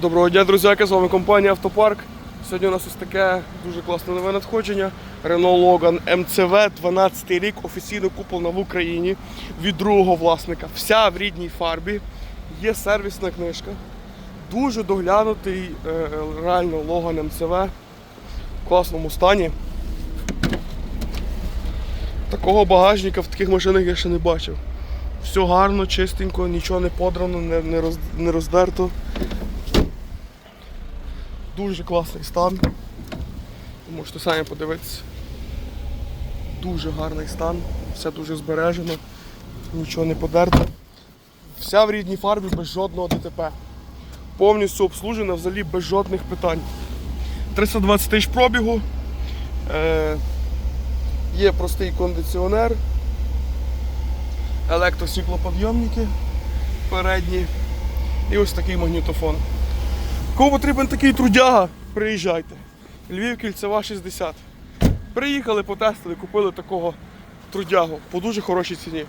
Доброго дня, друзяки, з вами компанія Автопарк. Сьогодні у нас ось таке дуже класне нове надходження. Renault Logan MCV 12 рік, офіційно куплена в Україні від другого власника. Вся в рідній фарбі. Є сервісна книжка. Дуже доглянутий е, реально Logan MCV в класному стані. Такого багажника в таких машинах я ще не бачив. Все гарно, чистенько, нічого не подрано, не, роздерто. Дуже класний стан. Можете самі подивитися. Дуже гарний стан, все дуже збережено, нічого не подерто. Вся в рідній фарбі без жодного ДТП. Повністю обслужена взагалі без жодних питань. 320 тисяч пробігу. Е, є простий кондиціонер, електросвітлоподйомники передні і ось такий магнітофон. Кому потрібен такий трудяга, приїжджайте. Львів кільцева 60. Приїхали, потестили, купили такого трудягу по дуже хорошій ціні.